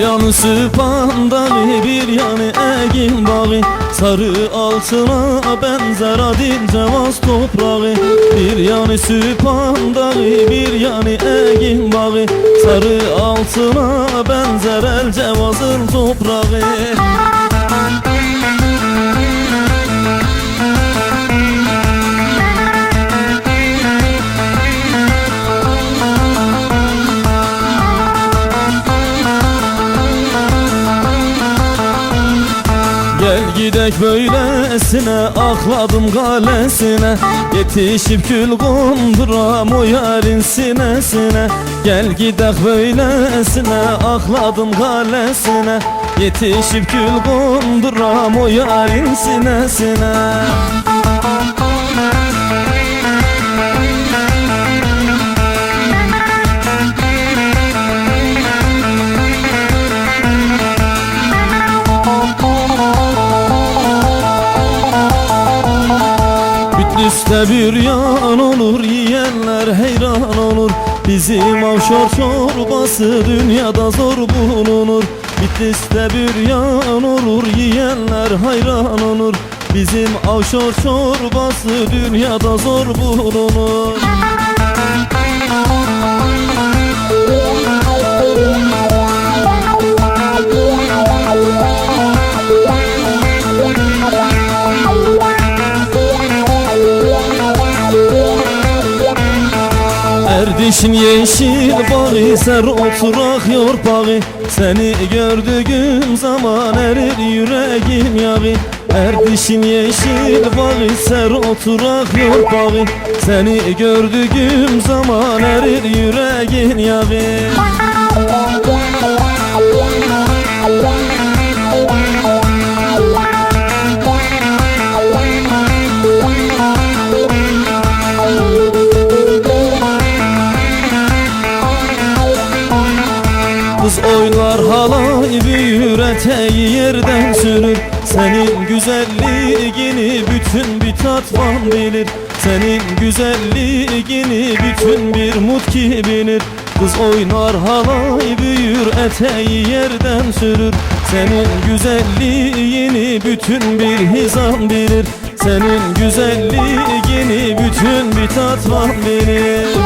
yanı süpan dağı bir yanı egin bağı. Sarı altına benzer adil cevaz toprağı. Bir yanı süpan dağı bir yanı egin bağı. Sarı altına benzer el cevazın toprağı gidek böylesine akladım galesine. Yetişip kül konduram o yarın sinesine. Gel gidek böylesine akladım galesine. Yetişip kül konduram o yarın sinesine Bitlis'te bir yan olur yiyenler heyran olur. Bizim avşar çorbası dünyada zor bulunur. Bitlis'te bir yan olur yiyenler hayran olur. Bizim avşar çorbası dünyada zor bulunur Erdişin yeşil bağı ser oturak yorpağı Seni gördüğüm zaman erir yüreğim yağı. Erdişin yeşil bağı ser oturak yorpağı Seni gördüğüm zaman erir yüreğin yağı Kız oynar halay büyür eteği yerden sürür Senin güzelliğini bütün bir tatvan bilir. Senin güzelliğini bütün bir mutki bilir. Kız oynar halay büyür eteği yerden sürür Senin güzelliğini bütün bir hizam bilir. Senin güzelliğini bütün bir tatvan bilir